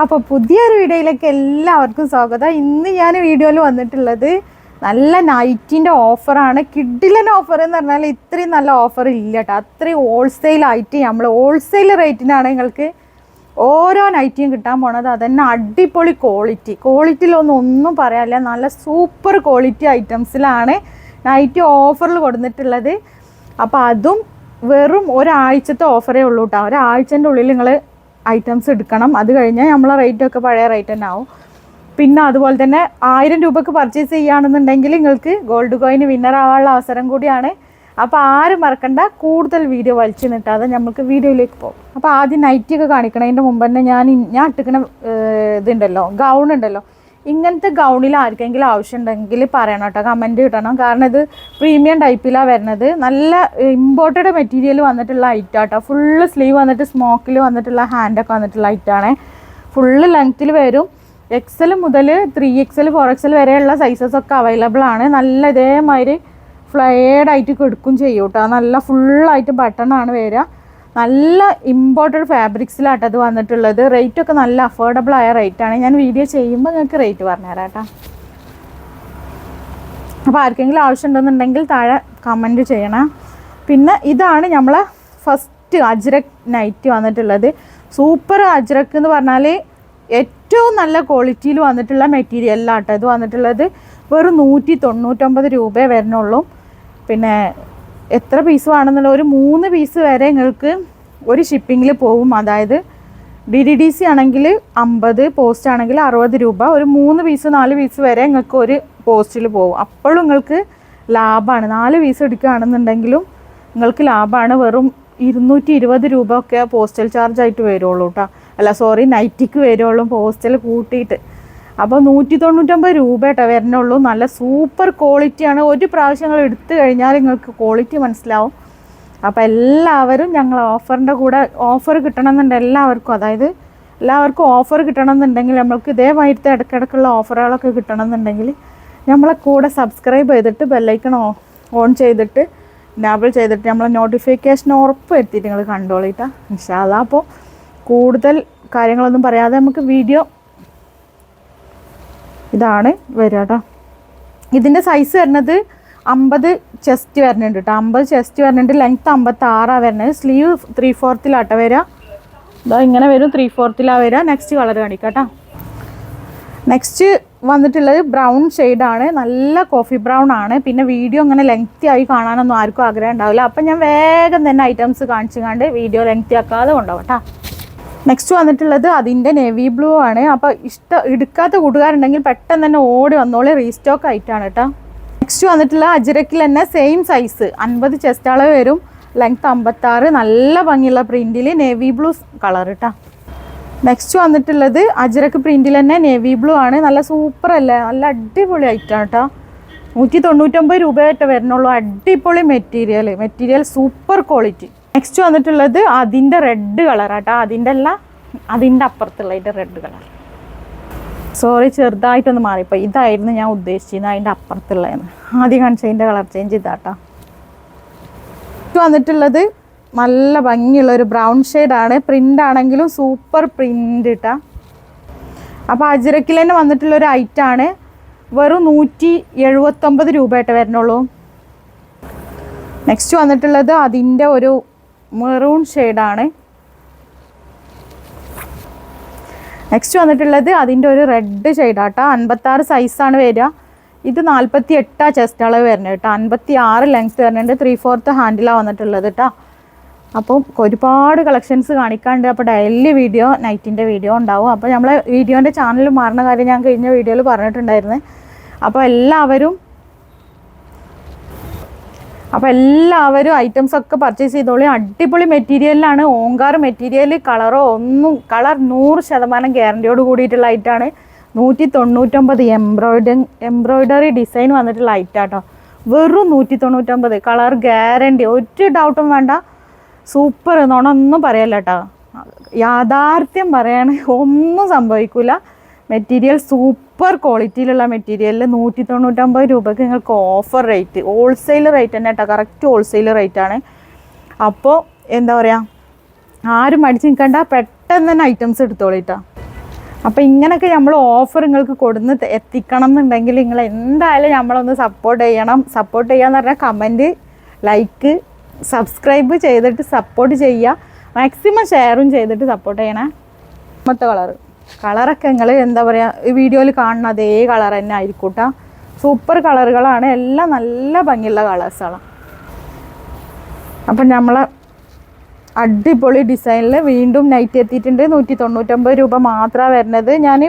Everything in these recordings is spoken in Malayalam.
അപ്പോൾ പുതിയൊരു വീഡിയോയിലേക്ക് എല്ലാവർക്കും സ്വാഗതം. ഇന്ന് ഞാൻ വീഡിയോയിൽ വന്നിട്ടുള്ളത് നല്ല നൈറ്റിന്റെ ഓഫറാണ് കിഡിലൻ ഓഫർ എന്ന് പറഞ്ഞാൽ ഇത്രയും നല്ല ഓഫർ ഇല്ല കേട്ടോ അത്രയും ഹോൾസെയിൽ ആയിട്ട് നമ്മൾ ഹോൾസെയിൽ റേറ്റിനാണ് നിങ്ങൾക്ക് ഓരോ നൈറ്റിയും കിട്ടാൻ പോണത്. അതന്നെ അടിപൊളി ക്വാളിറ്റി ക്വാളിറ്റിയിലൊന്നും ഒന്നും പറയാനില്ല. നല്ല സൂപ്പർ ക്വാളിറ്റി ഐറ്റംസിലാണ് നൈറ്റ് ഓഫറിൽ കൊടുത്തിട്ടുള്ളത് അപ്പോൾ അതും വെറും ഒരാഴ്ചത്തെ ഓഫറേ ഉള്ളൂ കേട്ടോ ഒരാഴ്ചന്റെ ഉള്ളിൽ നിങ്ങൾ ഐറ്റംസ് എടുക്കണം. അത് കഴിഞ്ഞാൽ നമ്മളെ റേറ്റ് ഒക്കെ പഴയ റേറ്റ് തന്നെ ആവും. പിന്നെ അതുപോലെ തന്നെ ആയിരം രൂപക്ക് പർച്ചേസ് ചെയ്യുകയാണെന്നുണ്ടെങ്കിൽ നിങ്ങൾക്ക് ഗോൾഡ് കോയിന് വിന്നർ ആവാനുള്ള അവസരം കൂടിയാണ്. അപ്പോൾ ആരും മറക്കണ്ട കൂടുതൽ വീഡിയോ വലിച്ചു നിട്ടാതെ നമുക്ക് വീഡിയോയിലേക്ക് പോകും. അപ്പോൾ ആദ്യം നൈറ്റിയൊക്കെ കാണിക്കണം. അതിന്റെ മുമ്പ് തന്നെ ഞാൻ ഞാൻ ഇട്ടിക്കണ ഇതുണ്ടല്ലോ ഗൗൺ ഉണ്ടല്ലോ. ഇങ്ങനത്തെ ഗൗണിൽ ആർക്കെങ്കിലും ആവശ്യമുണ്ടെങ്കിൽ പറയണം കേട്ടോ. കമന്റ് കിട്ടണം കാരണം ഇത് പ്രീമിയം ടൈപ്പിലാണ് വരുന്നത്. നല്ല ഇമ്പോർട്ടഡ് മെറ്റീരിയൽ വന്നിട്ടുള്ള ഐറ്റം കേട്ടോ. ഫുള്ള് സ്ലീവ് വന്നിട്ട് സ്മോക്കിൽ വന്നിട്ടുള്ള ഹാൻഡൊക്കെ വന്നിട്ടുള്ള ഐറ്റാണ് ഫുള്ള് ലെങ്ത്തിൽ വരും. എക്സൽ മുതൽ ത്രീ എക്സൽ ഫോർ എക്സൽ വരെയുള്ള സൈസസ് ഒക്കെ അവൈലബിൾ ആണ്. നല്ല ഇതേമാതിരി ഫ്ലയേഡ് ആയിട്ട് ചെയ്യും കേട്ടോ. നല്ല ഫുള്ളായിട്ട് ബട്ടണാണ് വരിക. നല്ല ഇമ്പോർട്ടഡ് ഫാബ്രിക്സിലാട്ടോ അത് വന്നിട്ടുള്ളത്. റേറ്റ് ഒക്കെ നല്ല അഫോർഡബിൾ ആയ റേറ്റാണ് ഞാൻ വീഡിയോ ചെയ്യുമ്പോൾ നിങ്ങൾക്ക് റേറ്റ് പറഞ്ഞുതരാം കേട്ടോ അപ്പോൾ ആർക്കെങ്കിലും ആവശ്യമുണ്ടെന്നുണ്ടെങ്കിൽ താഴെ കമന്റ് ചെയ്യണം. പിന്നെ ഇതാണ് നമ്മളെ ഫസ്റ്റ് അജ്രക് നൈറ്റ് വന്നിട്ടുള്ളത്. സൂപ്പർ അജ്രക് എന്ന് പറഞ്ഞാൽ ഏറ്റവും നല്ല ക്വാളിറ്റിയിൽ വന്നിട്ടുള്ള മെറ്റീരിയലാട്ടോ ഇത് വന്നിട്ടുള്ളത്. വെറും നൂറ്റി തൊണ്ണൂറ്റൊമ്പത് രൂപയെ വരുന്നുള്ളൂ പിന്നെ എത്ര പീസ് വേണമെന്നുള്ള ഒരു മൂന്ന് പീസ് വരെ നിങ്ങൾക്ക് ഒരു ഷിപ്പിങ്ങിൽ പോകും അതായത് ഡി ഡി ഡി സി ആണെങ്കിൽ അമ്പത് പോസ്റ്റ് ആണെങ്കിൽ അറുപത് രൂപ. ഒരു മൂന്ന് പീസ് നാല് പീസ് വരെ നിങ്ങൾക്ക് ഒരു പോസ്റ്റിൽ പോകും അപ്പോഴും നിങ്ങൾക്ക് ലാഭമാണ്. നാല് പീസ് എടുക്കുകയാണെന്നുണ്ടെങ്കിലും നിങ്ങൾക്ക് ലാഭമാണ്. വെറും ഇരുന്നൂറ്റി ഇരുപത് രൂപ ഒക്കെ പോസ്റ്റൽ ചാർജ് ആയിട്ട് വരുള്ളൂ കേട്ടോ അല്ല സോറി നൈറ്റിക്ക് വരുള്ളൂ പോസ്റ്റൽ കൂട്ടിയിട്ട്. അപ്പോൾ നൂറ്റി തൊണ്ണൂറ്റൊമ്പത് രൂപ കേട്ടോ വരുന്നുള്ളൂ നല്ല സൂപ്പർ ക്വാളിറ്റിയാണ് ഒരു പ്രാവശ്യം നിങ്ങൾ എടുത്തു കഴിഞ്ഞാൽ നിങ്ങൾക്ക് ക്വാളിറ്റി മനസ്സിലാവും. അപ്പോൾ എല്ലാവരും ഞങ്ങൾ ഓഫറിന്റെ കൂടെ ഓഫർ കിട്ടണമെന്നുണ്ട് എല്ലാവർക്കും. അതായത് എല്ലാവർക്കും ഓഫർ കിട്ടണമെന്നുണ്ടെങ്കിൽ നമ്മൾക്ക് ഇതേമാതിരത്തെ ഇടയ്ക്കിടയ്ക്കുള്ള ഓഫറുകളൊക്കെ കിട്ടണമെന്നുണ്ടെങ്കിൽ നമ്മളെ കൂടെ സബ്സ്ക്രൈബ് ചെയ്തിട്ട് ബെല്ലൈക്കൺ ഓൺ ചെയ്തിട്ട് ഡബിൾ ചെയ്തിട്ട് നമ്മളെ നോട്ടിഫിക്കേഷൻ ഉറപ്പ് വരുത്തിയിട്ട് നിങ്ങൾ കണ്ടോളിട്ടാ. ഇൻഷാല്ല അപ്പോൾ കൂടുതൽ കാര്യങ്ങളൊന്നും പറയാതെ നമുക്ക് വീഡിയോ ഇതാണ് വരിക കേട്ടോ ഇതിന്റെ സൈസ് വരുന്നത് അമ്പത് ചെസ്റ്റ് വരുന്നുണ്ട് കേട്ടോ അമ്പത് ചെസ്റ്റ് വരുന്നുണ്ട്. ലെങ്ത്ത് അമ്പത്തി ആറാണ് വരുന്നത് സ്ലീവ് ത്രീ ഫോർത്തിലാട്ട വരിക. ഇതാ ഇങ്ങനെ വരും ത്രീ ഫോർത്തിലാണ് വരിക. നെക്സ്റ്റ് കളർ കാണിക്കാം നെക്സ്റ്റ് വന്നിട്ടുള്ളത് ബ്രൗൺ ആണ്. നല്ല കോഫി ബ്രൗൺ ആണ്. പിന്നെ വീഡിയോ ഇങ്ങനെ ലെങ്ത്തി ആയി കാണാനൊന്നും ആർക്കും ആഗ്രഹം ഉണ്ടാവില്ല. അപ്പം ഞാൻ വേഗം തന്നെ ഐറ്റംസ് കാണിച്ചു കണ്ട് വീഡിയോ ലെങ്ത്തി ആക്കാതെ കൊണ്ടുപോകാം കേട്ടോ നെക്സ്റ്റ് വന്നിട്ടുള്ളത് അതിന്റെ നേവി ബ്ലൂ ആണ്. അപ്പോൾ ഇഷ്ടം എടുക്കാത്ത കൂട്ടുകാരുണ്ടെങ്കിൽ പെട്ടെന്ന് തന്നെ ഓടി വന്നോളി. റീസ്റ്റോക്ക് ആയിട്ടാണ് കേട്ടോ നെക്സ്റ്റ് വന്നിട്ടുള്ള അജിരക്കിൽ തന്നെ സെയിം സൈസ് അൻപത് ചെസ്റ്റ് അളവ് വരും. ലെങ്ത് അമ്പത്താറ്. നല്ല ഭംഗിയുള്ള പ്രിന്റിൽ നേവി ബ്ലൂ കളർ കേട്ടോ നെക്സ്റ്റ് വന്നിട്ടുള്ളത് അജിരക്ക് പ്രിന്റിൽ തന്നെ നേവി ബ്ലൂ ആണ്. നല്ല സൂപ്പർ അല്ലേ? നല്ല അടിപൊളി ഐറ്റാണ് കേട്ടോ നൂറ്റി തൊണ്ണൂറ്റൊമ്പത് രൂപയായിട്ട് വരുന്നുള്ളൂ. അടിപൊളി material material super quality next വന്നിട്ടുള്ളത് അതിന്റെ റെഡ് കളറാട്ടോ അതിന്റെ അല്ല അതിന്റെ അപ്പുറത്തുള്ള അതിന്റെ റെഡ് കളർ സോറി ചെറുതായിട്ടൊന്ന് മാറിപ്പോയി. ഇതായിരുന്നു ഞാൻ ഉദ്ദേശിച്ചിരുന്നത് അതിന്റെ അപ്പുറത്തുള്ളതെന്ന്. ആദ്യം കാണിച്ചതിന്റെ കളർ ചേഞ്ച് ഇതാട്ടോ. ഇത് വന്നിട്ടുള്ളത് നല്ല ഭംഗിയുള്ള ഒരു ബ്രൗൺ ഷെയ്ഡാണ് പ്രിന്റ് ആണെങ്കിലും സൂപ്പർ പ്രിന്റ് ഇട്ടാ. അപ്പോൾ അജിരക്കിൽ തന്നെ വന്നിട്ടുള്ള ഒരു ഐറ്റാണ് വെറും നൂറ്റി എഴുപത്തൊമ്പത് രൂപയായിട്ട് വരണുള്ളൂ നെക്സ്റ്റ് വന്നിട്ടുള്ളത് അതിന്റെ ഒരു മെറൂൺ ഷെയ്ഡാണ്. നെക്സ്റ്റ് വന്നിട്ടുള്ളത് അതിന്റെ ഒരു റെഡ് ഷെയ്ഡാട്ടോ. അൻപത്താറ് സൈസാണ് വരിക. ഇത് നാൽപ്പത്തി എട്ടാ ചെസ്റ്റ് അളവ് വരുന്നത് കേട്ടോ. അൻപത്തി ആറ് ലെങ്ത് വരുന്നുണ്ട് ത്രീ ഫോർത്ത് ഹാൻഡിലാണ് വന്നിട്ടുള്ളത് കേട്ടോ. അപ്പോൾ ഒരുപാട് കളക്ഷൻസ് കാണിക്കാണ്ട് അപ്പോൾ ഡെയിലി വീഡിയോ നൈറ്റിന്റെ വീഡിയോ ഉണ്ടാവും. അപ്പോൾ നമ്മളെ വീഡിയോന്റെ ചാനൽ മാറുന്ന കാര്യം ഞാൻ കഴിഞ്ഞ വീഡിയോയിൽ പറഞ്ഞിട്ടുണ്ടായിരുന്നു. അപ്പോൾ എല്ലാവരും അപ്പോൾ എല്ലാവരും ഐറ്റംസ് ഒക്കെ പർച്ചേസ് ചെയ്തോളി. അടിപൊളി മെറ്റീരിയലിലാണ് ഓങ്കാർ മെറ്റീരിയൽ കളറോ ഒന്നും കളർ നൂറ് ശതമാനം ഗ്യാരണ്ടിയോട് കൂടിയിട്ടുള്ള ഐറ്റാണ് നൂറ്റി തൊണ്ണൂറ്റൊമ്പത് എംബ്രോയിഡറി എംബ്രോയിഡറി ഡിസൈൻ വന്നിട്ടുള്ള ഐറ്റാട്ടോ വെറും നൂറ്റി തൊണ്ണൂറ്റൊമ്പത് കളർ ഗ്യാരണ്ടി ഒരു ഡൗട്ടും വേണ്ട. സൂപ്പർ എന്നോണൊന്നും പറയല്ല കേട്ടോ യാഥാർത്ഥ്യം പറയാണ്. ഒന്നും സംഭവിക്കില്ല മെറ്റീരിയൽ സൂപ്പർ ക്വാളിറ്റിയിലുള്ള മെറ്റീരിയലിൽ നൂറ്റി തൊണ്ണൂറ്റമ്പത് രൂപയ്ക്ക് നിങ്ങൾക്ക് ഓഫർ റേറ്റ് ഹോൾസെയിൽ റേറ്റ് തന്നെ കേട്ടോ കറക്റ്റ് ഹോൾസെയിൽ റേറ്റാണ് അപ്പോൾ എന്താ പറയുക ആരും മടിച്ച് നിൽക്കണ്ട പെട്ടെന്ന് തന്നെ ഐറ്റംസ് എടുത്തോളിട്ടാ അപ്പോൾ ഇങ്ങനെയൊക്കെ നമ്മൾ ഓഫർ നിങ്ങൾക്ക് കൊടുന്ന് എത്തിക്കണം എന്നുണ്ടെങ്കിൽ നിങ്ങൾ എന്തായാലും നമ്മളൊന്ന് സപ്പോർട്ട് ചെയ്യണം. സപ്പോർട്ട് ചെയ്യാന്ന് പറഞ്ഞാൽ കമന്റ് ലൈക്ക് സബ്സ്ക്രൈബ് ചെയ്തിട്ട് സപ്പോർട്ട് ചെയ്യുക. മാക്സിമം ഷെയറും ചെയ്തിട്ട് സപ്പോർട്ട് ചെയ്യണേ. മൊത്ത കളറ് കളറൊക്കെ നിങ്ങൾ എന്താ പറയുക ഈ വീഡിയോയിൽ കാണുന്ന അതേ കളർ തന്നെ ആയിരിക്കൂട്ട. സൂപ്പർ കളറുകളാണ് എല്ലാം നല്ല ഭംഗിയുള്ള കളേഴ്സാണ്. അപ്പം നമ്മൾ അടിപൊളി ഡിസൈനിൽ വീണ്ടും നൈറ്റ് എത്തിയിട്ടുണ്ട്. നൂറ്റി തൊണ്ണൂറ്റൊമ്പത് രൂപ മാത്രമാണ് വരുന്നത്. ഞാൻ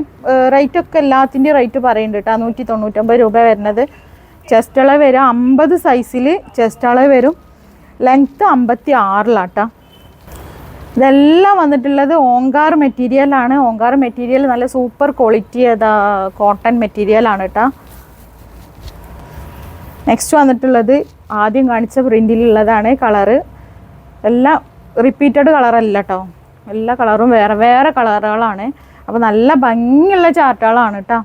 റേറ്റൊക്കെ എല്ലാത്തിന്റെയും റേറ്റ് പറയുന്നുണ്ട് കേട്ടോ നൂറ്റി തൊണ്ണൂറ്റൊമ്പത് രൂപ വരുന്നത്. ചെസ്റ്റ് അളവ് വരും അമ്പത് സൈസിൽ ചെസ്റ്റ് അളവ് വരും. ലെങ്ത്ത് അമ്പത്തി ആറിലാട്ടോ ഇതെല്ലാം വന്നിട്ടുള്ളത് ഓങ്കാർ മെറ്റീരിയലാണ് ഓങ്കാർ മെറ്റീരിയൽ നല്ല സൂപ്പർ ക്വാളിറ്റി ഏതാ കോട്ടൺ മെറ്റീരിയലാണ് കേട്ടോ നെക്സ്റ്റ് വന്നിട്ടുള്ളത് ആദ്യം കാണിച്ച പ്രിന്റിലുള്ളതാണ് കളറ് എല്ലാം റിപ്പീറ്റഡ് കളറല്ല കേട്ടോ എല്ലാ കളറും വേറെ വേറെ കളറുകളാണ് അപ്പോൾ നല്ല ഭംഗിയുള്ള ചാർട്ടുകളാണ് കേട്ടോ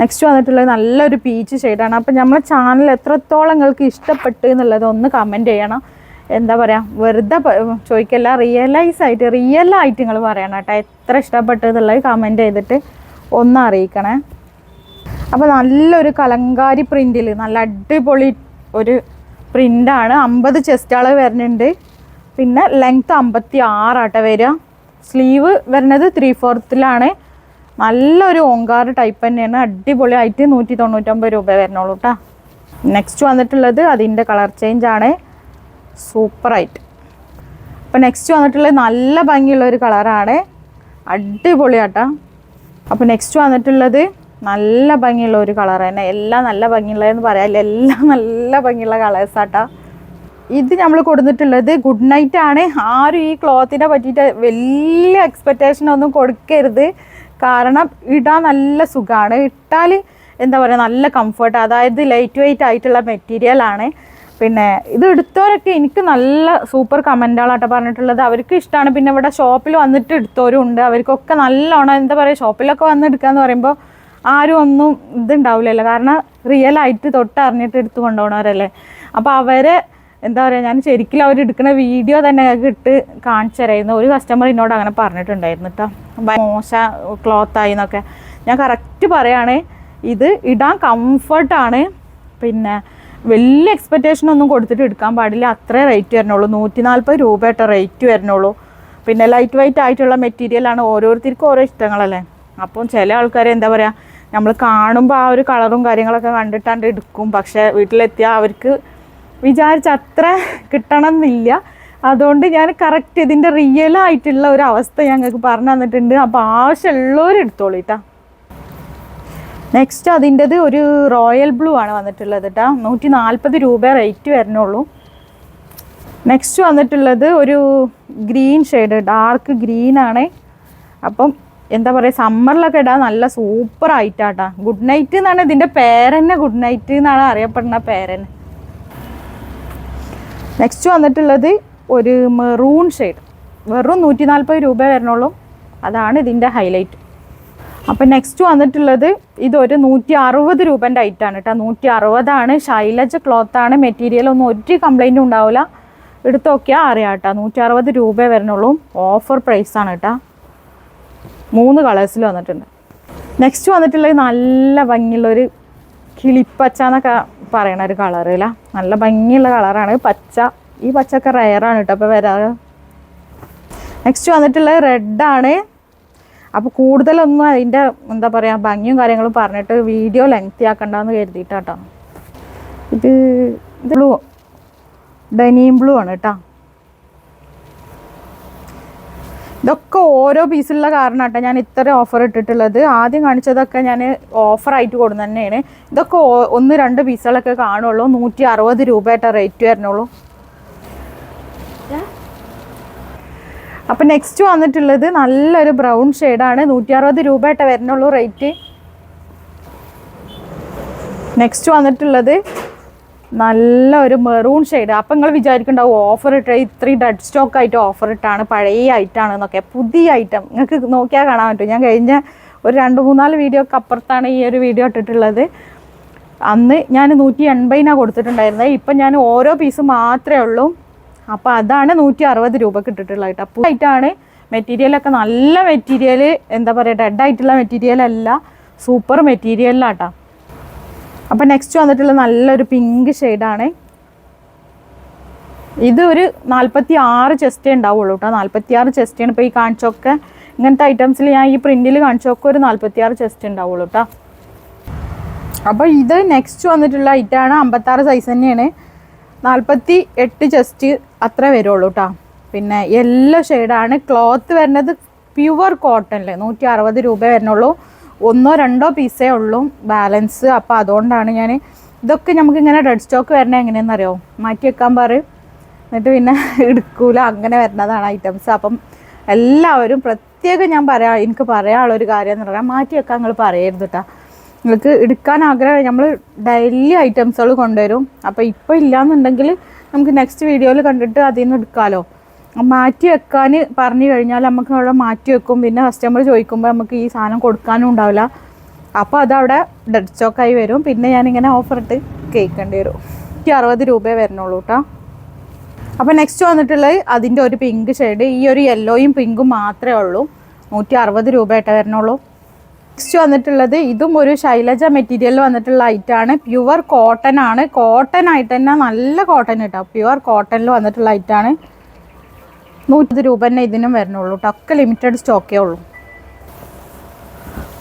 നെക്സ്റ്റ് വന്നിട്ടുള്ളത് നല്ലൊരു പീച്ച് ഷെയ്ഡാണ് അപ്പോൾ നമ്മളെ ചാനൽ എത്രത്തോളം നിങ്ങൾക്ക് ഇഷ്ടപ്പെട്ടു എന്നുള്ളത് ഒന്ന് കമന്റ് ചെയ്യണം. എന്താ പറയുക വെറുതെ ചോദിക്കല്ല റിയലൈസ് ആയിട്ട് റിയൽ ആയിട്ട് നിങ്ങൾ പറയണം കേട്ടോ. എത്ര ഇഷ്ടപ്പെട്ടു എന്നുള്ളത് കമന്റ് ചെയ്തിട്ട് ഒന്ന് അറിയിക്കണേ. അപ്പോൾ നല്ലൊരു കലങ്കാരി പ്രിന്റിൽ നല്ല അടിപൊളി ഒരു പ്രിന്റാണ് അമ്പത് ചെസ്റ്റ് അളവ് വരുന്നുണ്ട്. പിന്നെ ലെങ്ത്ത് അമ്പത്തി ആറാട്ടെ വരിക സ്ലീവ് വരുന്നത് ത്രീ ഫോർത്തിലാണ് നല്ലൊരു ഓങ്കാർ ടൈപ്പ് തന്നെയാണ്. അടിപൊളിയായിട്ട് നൂറ്റി തൊണ്ണൂറ്റൊമ്പത് രൂപ വരണുള്ളൂ കേട്ടോ നെക്സ്റ്റ് വന്നിട്ടുള്ളത് അതിന്റെ കളർ ചേഞ്ച് ആണ്. സൂപ്പറായിട്ട്. അപ്പോൾ നെക്സ്റ്റ് വന്നിട്ടുള്ള നല്ല ഭംഗിയുള്ള ഒരു കളറാണ്. അടിപൊളിയാട്ടോ. അപ്പോൾ നെക്സ്റ്റ് വന്നിട്ടുള്ളത് നല്ല ഭംഗിയുള്ള ഒരു കളർ തന്നെ. എല്ലാം നല്ല ഭംഗിയുള്ളതെന്ന് പറയാനില്ല എല്ലാം നല്ല ഭംഗിയുള്ള കളേഴ്സാട്ടാ ഇത് നമ്മൾ കൊടുത്തിട്ടുള്ളത് ഗുഡ് നൈറ്റ് ആണ്. ആരും ഈ ക്ലോത്തിനെ പറ്റിയിട്ട് വലിയ എക്സ്പെക്റ്റേഷൻ ഒന്നും കൊടുക്കരുത്. കാരണം ഇടാൻ നല്ല സുഖമാണ് ഇട്ടാൽ എന്താ പറയുക നല്ല കംഫർട്ട് അതായത് ലൈറ്റ് വെയിറ്റ് ആയിട്ടുള്ള മെറ്റീരിയൽ ആണ്. പിന്നെ ഇത് എടുത്തവരൊക്കെ എനിക്ക് നല്ല സൂപ്പർ കമന്റുകളാട്ടോ പറഞ്ഞിട്ടുള്ളത്. അവർക്ക് ഇഷ്ടമാണ് പിന്നെ ഇവിടെ ഷോപ്പിൽ വന്നിട്ട് എടുത്തവരും ഉണ്ട്. അവർക്കൊക്കെ നല്ലോണം എന്താ പറയുക ഷോപ്പിലൊക്കെ വന്ന് എടുക്കാന്ന് പറയുമ്പോൾ ആരും ഒന്നും ഇതുണ്ടാവില്ലല്ലോ. കാരണം റിയൽ ആയിട്ട് തൊട്ട് അറിഞ്ഞിട്ട് എടുത്തു കൊണ്ടുപോകണവരല്ലേ അപ്പോൾ അവരെ എന്താ പറയുക ഞാൻ ശരിക്കും അവർ എടുക്കുന്ന വീഡിയോ തന്നെ ഇട്ട് കാണിച്ചു തരായിരുന്നു. ഒരു കസ്റ്റമർ എന്നോട് അങ്ങനെ പറഞ്ഞിട്ടുണ്ടായിരുന്നു കേട്ടോ മോശ ക്ലോത്ത് ആയി എന്നൊക്കെ. ഞാൻ കറക്റ്റ് പറയുകയാണ് ഇത് ഇടാൻ കംഫർട്ടാണ് പിന്നെ വലിയ എക്സ്പെക്റ്റേഷൻ ഒന്നും കൊടുത്തിട്ട് എടുക്കാൻ പാടില്ല. അത്രേ റേറ്റ് വരണുള്ളൂ. നൂറ്റി നാൽപ്പത് രൂപയായിട്ട് റേറ്റ് വരണുള്ളൂ. പിന്നെ ലൈറ്റ് വെയിറ്റ് ആയിട്ടുള്ള മെറ്റീരിയലാണ് ഓരോരുത്തർക്കും ഓരോ ഇഷ്ടങ്ങളല്ലേ? അപ്പം ചില ആൾക്കാർ എന്താ പറയുക നമ്മൾ കാണുമ്പോൾ ആ ഒരു കളറും കാര്യങ്ങളൊക്കെ കണ്ടിട്ടാണ് എടുക്കും. പക്ഷേ വീട്ടിലെത്തിയാൽ അവർക്ക് വിചാരിച്ച അത്ര കിട്ടണം എന്നില്ല അതുകൊണ്ട് ഞാൻ കറക്റ്റ് ഇതിന്റെ റിയൽ ആയിട്ടുള്ള ഒരു അവസ്ഥ ഞങ്ങൾക്ക് പറഞ്ഞു തന്നിട്ടുണ്ട്. അപ്പോൾ ആവശ്യമുള്ളവരെടുത്തോളൂ കേട്ടോ നെക്സ്റ്റ് അതിന്റെത് ഒരു റോയൽ ബ്ലൂ ആണ് വന്നിട്ടുള്ളത് കേട്ടോ നൂറ്റി നാൽപ്പത് രൂപ റേറ്റ് വരുന്നുള്ളൂ. നെക്സ്റ്റ് വന്നിട്ടുള്ളത് ഒരു ഗ്രീൻ ഷെയ്ഡ് ഡാർക്ക് ഗ്രീൻ ആണ്. അപ്പം എന്താ പറയുക സമ്മറിലൊക്കെ ഇടാൻ നല്ല സൂപ്പർ ആയിട്ടാട്ടാ ഗുഡ് നൈറ്റ് എന്നാണ് ഇതിന്റെ പേരന്നെ. ഗുഡ് നൈറ്റ് എന്നാണ് അറിയപ്പെടുന്ന പേരന് നെക്സ്റ്റ് വന്നിട്ടുള്ളത് ഒരു മെറൂൺ ഷെയ്ഡ് വെറും നൂറ്റി നാൽപ്പത് രൂപ വരണുള്ളൂ അതാണ് ഇതിന്റെ ഹൈലൈറ്റ് അപ്പം നെക്സ്റ്റ് വന്നിട്ടുള്ളത് ഇതൊരു നൂറ്റി അറുപത് രൂപന്റെ ഐറ്റാണ് കേട്ടോ നൂറ്റി അറുപതാണ് ശൈലജ ക്ലോത്താണ് മെറ്റീരിയൽ ഒന്നും ഒരു കംപ്ലൈന്റും ഉണ്ടാവില്ല എടുത്തു നോക്കിയാൽ അറിയാം കേട്ടോ നൂറ്റി അറുപത് രൂപ വരണുള്ളൂ. ഓഫർ പ്രൈസാണ് കേട്ടോ മൂന്ന് കളേഴ്സിൽ വന്നിട്ടുണ്ട്. നെക്സ്റ്റ് വന്നിട്ടുള്ളത് നല്ല ഭംഗിയുള്ളൊരു കിളിപ്പച്ച എന്നൊക്കെ പറയണ ഒരു കളറില്ല നല്ല ഭംഗിയുള്ള കളറാണ് പച്ച. ഈ പച്ചയൊക്കെ റയറാണ് കേട്ടോ അപ്പോൾ വരാറ്. നെക്സ്റ്റ് വന്നിട്ടുള്ളത് റെഡാണ് അപ്പോൾ കൂടുതലൊന്നും അതിന്റെ എന്താ പറയുക ഭംഗിയും കാര്യങ്ങളും പറഞ്ഞിട്ട് വീഡിയോ ലെങ്ത്തി ആക്കണ്ടെന്ന് കരുതിയിട്ടാട്ടോ. ഇത് ഇത് ബ്ലൂ ഡെനീം ബ്ലൂ ആണ് കേട്ടോ ഇതൊക്കെ ഓരോ പീസുള്ള കാരണം കേട്ടോ ഞാൻ ഇത്ര ഓഫർ ഇട്ടിട്ടുള്ളത്. ആദ്യം കാണിച്ചതൊക്കെ ഞാൻ ഓഫറായിട്ട് കൊടുന്നു തന്നെയാണ്. ഇതൊക്കെ ഒന്ന് രണ്ട് പീസുകളൊക്കെ കാണുള്ളൂ. നൂറ്റി അറുപത് രൂപയായിട്ടാണ് റേറ്റ് വരുന്നുള്ളൂ. അപ്പം നെക്സ്റ്റ് വന്നിട്ടുള്ളത് നല്ലൊരു ബ്രൗൺ ഷെയ്ഡാണ് നൂറ്റി അറുപത് രൂപയായിട്ട് വരുന്നുള്ളൂ റേറ്റ് നെക്സ്റ്റ് വന്നിട്ടുള്ളത് നല്ല ഒരു മെറൂൺ ഷെയ്ഡ് അപ്പം നിങ്ങൾ വിചാരിക്കുന്നുണ്ടാവും ഓഫർ ഇട്ട ഇത്രയും ഡെഡ് സ്റ്റോക്ക് ആയിട്ട് ഓഫർ ഇട്ടാണ് പഴയ ഐറ്റാണ് എന്നൊക്കെ പുതിയ ഐറ്റം നിങ്ങൾക്ക് നോക്കിയാൽ കാണാൻ പറ്റും. ഞാൻ കഴിഞ്ഞ ഒരു രണ്ട് മൂന്നാൽ വീഡിയോ ഒക്കെ അപ്പുറത്താണ് ഈ ഒരു വീഡിയോ ഇട്ടിട്ടുള്ളത്. അന്ന് ഞാൻ നൂറ്റി എൺപതിനാണ് കൊടുത്തിട്ടുണ്ടായിരുന്നത് ഇപ്പം ഞാൻ ഓരോ പീസ് മാത്രമേ ഉള്ളൂ. അപ്പോൾ അതാണ് നൂറ്റി അറുപത് രൂപക്ക് ഇട്ടിട്ടുള്ളത് പുതിയ ഐറ്റാണ് മെറ്റീരിയലൊക്കെ നല്ല മെറ്റീരിയൽ എന്താ പറയുക ഡെഡ് ആയിട്ടുള്ള മെറ്റീരിയൽ അല്ല സൂപ്പർ മെറ്റീരിയലിലാട്ടോ അപ്പോൾ നെക്സ്റ്റ് വന്നിട്ടുള്ള നല്ലൊരു പിങ്ക് ഷെയ്ഡാണ് ഇത് ഒരു നാൽപ്പത്തി ആറ് ചെസ്റ്റേ ഉണ്ടാവുള്ളൂ കേട്ടോ നാൽപ്പത്തി ആറ് ചെസ്റ്റാണ് ഇപ്പോൾ ഈ കാണിച്ചൊക്കെ ഇങ്ങനത്തെ ഐറ്റംസിൽ ഞാൻ ഈ പ്രിന്റിൽ കാണിച്ചൊക്കെ ഒരു നാൽപ്പത്തി ആറ് ചെസ്റ്റ് ഉണ്ടാവുള്ളൂ കേട്ടോ അപ്പോൾ ഇത് നെക്സ്റ്റ് വന്നിട്ടുള്ള ഐറ്റാണ് അമ്പത്താറ് സൈസ് തന്നെയാണ്. നാൽപ്പത്തി എട്ട് ചെസ്റ്റ് അത്ര വരുള്ളൂ കേട്ടോ പിന്നെ യെല്ലോ ഷെയ്ഡാണ് ക്ലോത്ത് വരുന്നത് പ്യുവർ കോട്ടണിൽ നൂറ്റി അറുപത് രൂപ വരുന്നുള്ളൂ. ഒന്നോ രണ്ടോ പീസേ ഉള്ളൂ ബാലൻസ് അപ്പോൾ അതുകൊണ്ടാണ് ഞാൻ ഇതൊക്കെ നമുക്ക് ഇങ്ങനെ റെഡ് സ്റ്റോക്ക് വരണേ എങ്ങനെയെന്ന് അറിയോ മാറ്റി വെക്കാൻ പറയും എന്നിട്ട് പിന്നെ എടുക്കൂല. അങ്ങനെ വരുന്നതാണ് ഐറ്റംസ് അപ്പം എല്ലാവരും പ്രത്യേകം ഞാൻ പറയാ എനിക്ക് പറയാനുള്ളൊരു കാര്യം എന്ന് പറഞ്ഞാൽ മാറ്റി വെക്കാൻ നിങ്ങൾ പറയരുത് കേട്ടോ നിങ്ങൾക്ക് എടുക്കാൻ ആഗ്രഹം നമ്മൾ ഡെയിലി ഐറ്റംസുകൾ കൊണ്ടുവരും. അപ്പോൾ ഇപ്പോൾ ഇല്ലയെന്നുണ്ടെങ്കിൽ നമുക്ക് നെക്സ്റ്റ് വീഡിയോയിൽ കണ്ടിട്ട് അതിൽ നിന്ന് എടുക്കാമല്ലോ മാറ്റി വെക്കാൻ പറഞ്ഞു കഴിഞ്ഞാൽ നമുക്ക് അവിടെ മാറ്റി വെക്കും. പിന്നെ കസ്റ്റമർ ചോദിക്കുമ്പോൾ നമുക്ക് ഈ സാധനം കൊടുക്കാനും ഉണ്ടാവില്ല. അപ്പോൾ അതവിടെ ഡെഡ് സ്റ്റോക്കായി വരും. പിന്നെ ഞാനിങ്ങനെ ഓഫർ ഇട്ട് കേൾക്കേണ്ടി വരും. എനിക്ക് അറുപത് രൂപയെ വരുന്നുള്ളൂ കേട്ടോ അപ്പോൾ നെക്സ്റ്റ് വന്നിട്ടുള്ളത് അതിന്റെ ഒരു പിങ്ക് ഷെയ്ഡ് ഈ ഒരു യെല്ലോയും പിങ്കും മാത്രമേ ഉള്ളൂ. നൂറ്റി അറുപത് രൂപയായിട്ടേ വരുന്നുള്ളൂ. നെക്സ്റ്റ് വന്നിട്ടുള്ളത് ഇതും ഒരു ശൈലജ മെറ്റീരിയൽ വന്നിട്ടുള്ള ഐറ്റാണ് പ്യുവർ കോട്ടൺ ആണ്. കോട്ടൺ ആയിട്ട് തന്നെ നല്ല കോട്ടൺ കേട്ടോ പ്യുവർ കോട്ടണിൽ വന്നിട്ടുള്ള ഐറ്റാണ് നൂറ്റി രൂപ തന്നെ ഇതിനും വരണുള്ളൂ ഒക്കെ ലിമിറ്റഡ് സ്റ്റോക്കേ ഉള്ളൂ.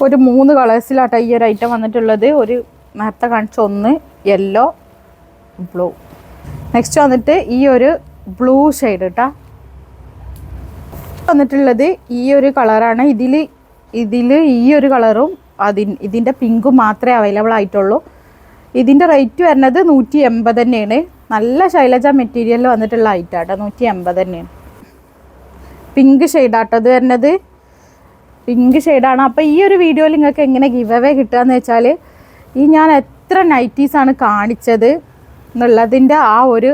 ഒരു മൂന്ന് കളേഴ്സിലാട്ടോ ഈ ഒരു ഐറ്റം വന്നിട്ടുള്ളത്. ഒരു നേരത്തെ കാണിച്ച ഒന്ന് യെല്ലോ ബ്ലൂ നെക്സ്റ്റ് വന്നിട്ട് ഈ ഒരു ബ്ലൂ ഷെയ്ഡ് കേട്ടോ വന്നിട്ടുള്ളത് ഈ ഒരു കളറാണ് ഇതിൽ ഇതിൽ ഈ ഒരു കളറും അതിൻ ഇതിന്റെ പിങ്കും മാത്രമേ അവൈലബിൾ ആയിട്ടുള്ളൂ. ഇതിന്റെ റേറ്റ് വരുന്നത് നൂറ്റി എൺപത് തന്നെയാണ്. നല്ല ശൈലജ മെറ്റീരിയൽ വന്നിട്ടുള്ള ഐറ്റാട്ടോ നൂറ്റി എൺപത് തന്നെയാണ്. പിങ്ക് ഷെയ്ഡാട്ടോ ഇത് വരുന്നത് പിങ്ക് ഷെയ്ഡാണ് അപ്പോൾ ഈ ഒരു വീഡിയോയിൽ നിങ്ങൾക്ക് എങ്ങനെ ഗിവ് അവേ കിട്ടുകയെന്ന് വെച്ചാൽ ഈ ഞാൻ എത്ര നൈറ്റീസാണ് കാണിച്ചത് എന്നുള്ളതിന്റെ ആ ഒരു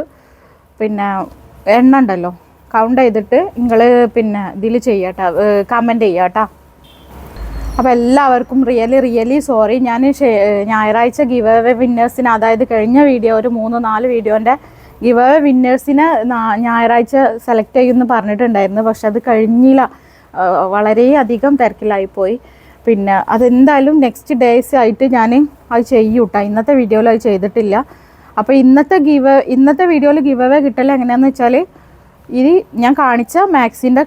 പിന്നെ എണ്ണ ഉണ്ടല്ലോ. കൗണ്ട് ചെയ്തിട്ട് നിങ്ങൾ പിന്നെ ഇതിൽ ചെയ്യാട്ടോ. കമന്റ് ചെയ്യാട്ടോ. അപ്പോൾ എല്ലാവർക്കും റിയലി റിയലി സോറി. ഞാൻ ഞായറാഴ്ച ഗിവ് അവേ വിന്നേഴ്സിന് അതായത് കഴിഞ്ഞ വീഡിയോ ഒരു മൂന്ന് നാല് വീഡിയോന്റെ ഗിവ് അവേ വിന്നേഴ്സിന് ഞായറാഴ്ച സെലക്ട് ചെയ്യുമെന്ന് പറഞ്ഞിട്ടുണ്ടായിരുന്നു. പക്ഷെ അത് കഴിഞ്ഞില്ല. വളരെയധികം തിരക്കിലായിപ്പോയി. പിന്നെ അതെന്തായാലും നെക്സ്റ്റ് ഡേയ്സ് ആയിട്ട് ഞാൻ അത് ചെയ്യൂട്ടാ. ഇന്നത്തെ വീഡിയോയിൽ അത് ചെയ്തിട്ടില്ല. അപ്പോൾ ഇന്നത്തെ ഗിവ് ഇന്നത്തെ വീഡിയോയിൽ ഗിവ് അവേ കിട്ടൽ എങ്ങനെയാണെന്ന് വെച്ചാൽ ഇത് ഞാൻ കാണിച്ച മാക്സിന്റെ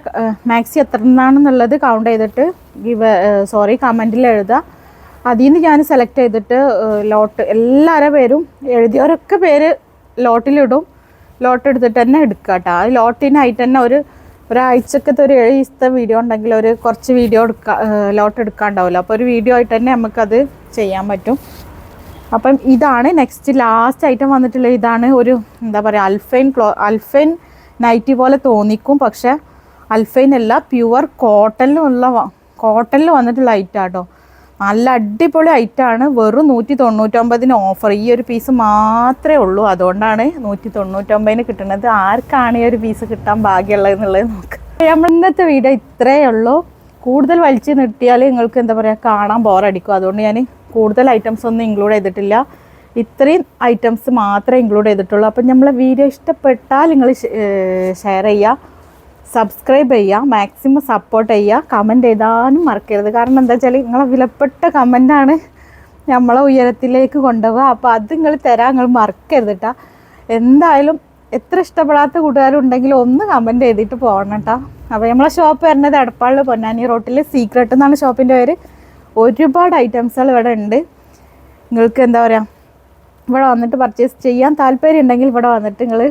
മാക്സി എത്ര എന്നാണെന്നുള്ളത് കൗണ്ട് ചെയ്തിട്ട് ഗിവ് സോറി കമന്റിൽ എഴുതുക അതിൽ നിന്ന് ഞാൻ സെലക്ട് ചെയ്തിട്ട് ലോട്ട് എല്ലാവരുടെ പേരും എഴുതിയവരൊക്കെ പേര് ലോട്ടിലിടും ലോട്ട് എടുത്തിട്ട് തന്നെ എടുക്കുക കേട്ടോ ആ ലോട്ടിനായിട്ട് തന്നെ ഒരു ഒരാഴ്ചക്കത്തെ ഒരു ഏഴ് ദിവസത്തെ വീഡിയോ ഉണ്ടെങ്കിൽ ഒരു കുറച്ച് വീഡിയോ എടുക്കുക ലോട്ട് എടുക്കാണ്ടാവില്ല അപ്പോൾ ഒരു വീഡിയോ ആയിട്ട് തന്നെ നമുക്കത് ചെയ്യാൻ പറ്റും. അപ്പം ഇതാണ് നെക്സ്റ്റ് ലാസ്റ്റ് ഐറ്റം വന്നിട്ടുള്ള ഇതാണ് ഒരു എന്താ പറയുക അൽഫൈൻ ക്ലോ അൽഫൈൻ നൈറ്റി പോലെ തോന്നിക്കും. പക്ഷെ അൽഫൈൻ അല്ല പ്യുവർ കോട്ടനിലുള്ള കോട്ടണിൽ വന്നിട്ടുള്ള ഐറ്റം കേട്ടോ നല്ല അടിപൊളി ഐറ്റാണ്. വെറും നൂറ്റി തൊണ്ണൂറ്റൊമ്പതിന് ഓഫർ. ഈ ഒരു പീസ് മാത്രമേ ഉള്ളൂ. അതുകൊണ്ടാണ് നൂറ്റി തൊണ്ണൂറ്റൊമ്പതിന് കിട്ടുന്നത്. ആർക്കാണ് ഈ ഒരു പീസ് കിട്ടാൻ ഭാഗ്യമുള്ളത് എന്നുള്ളത് നോക്ക്. നമ്മൾ ഇന്നത്തെ വീഡിയോ ഇത്രയേ ഉള്ളൂ. കൂടുതൽ വലിച്ചു നിർത്തിയാൽ നിങ്ങൾക്ക് എന്താ പറയുക കാണാൻ ബോറടിക്കും അതുകൊണ്ട് ഞാൻ കൂടുതൽ ഐറ്റംസ് ഒന്നും ഇൻക്ലൂഡ് ചെയ്തിട്ടില്ല. ഇത്രയും ഐറ്റംസ് മാത്രമേ ഇൻക്ലൂഡ് ചെയ്തിട്ടുള്ളൂ. അപ്പം നമ്മളെ വീഡിയോ ഇഷ്ടപ്പെട്ടാൽ നിങ്ങൾ ഷെയർ ചെയ്യുക സബ്സ്ക്രൈബ് ചെയ്യുക മാക്സിമം സപ്പോർട്ട് ചെയ്യുക കമന്റ് ചെയ്താനും മറക്കരുത്. കാരണം എന്താ വെച്ചാൽ നിങ്ങളെ വിലപ്പെട്ട കമന്റാണ് നമ്മളെ ഉയരത്തിലേക്ക് കൊണ്ടുപോകുക അപ്പോൾ അത് നിങ്ങൾ തരാൻ നിങ്ങൾ മറക്കരുത് കേട്ടോ എന്തായാലും എത്ര ഇഷ്ടപ്പെടാത്ത കൂട്ടുകാരുണ്ടെങ്കിലും ഒന്ന് കമന്റ് ചെയ്തിട്ട് പോകണം കേട്ടോ അപ്പോൾ നമ്മളെ ഷോപ്പ് വരുന്നത് എടപ്പാളിൽ പൊന്നാനി റോട്ടിൽ സീക്രട്ട് എന്നാണ് ഷോപ്പിന്റെ പേര്. ഒരുപാട് ഐറ്റംസുകൾ ഇവിടെ ഉണ്ട്. നിങ്ങൾക്ക് എന്താ പറയുക ഇവിടെ വന്നിട്ട് പർച്ചേസ് ചെയ്യാൻ താല്പര്യം ഉണ്ടെങ്കിൽ ഇവിടെ വന്നിട്ട് നിങ്ങൾ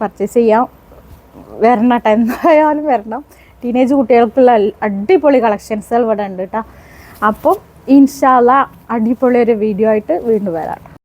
പർച്ചേസ് ചെയ്യാം. വരണം കേട്ടോ എന്തായാലും വരണം. ടീനേജ് കുട്ടികൾക്കുള്ള അടിപൊളി കളക്ഷൻസുകൾ ഇവിടെ ഉണ്ട് കേട്ടോ അപ്പം ഇൻഷാല്ല അടിപൊളി ഒരു വീഡിയോ ആയിട്ട് വീണ്ടും വരാം.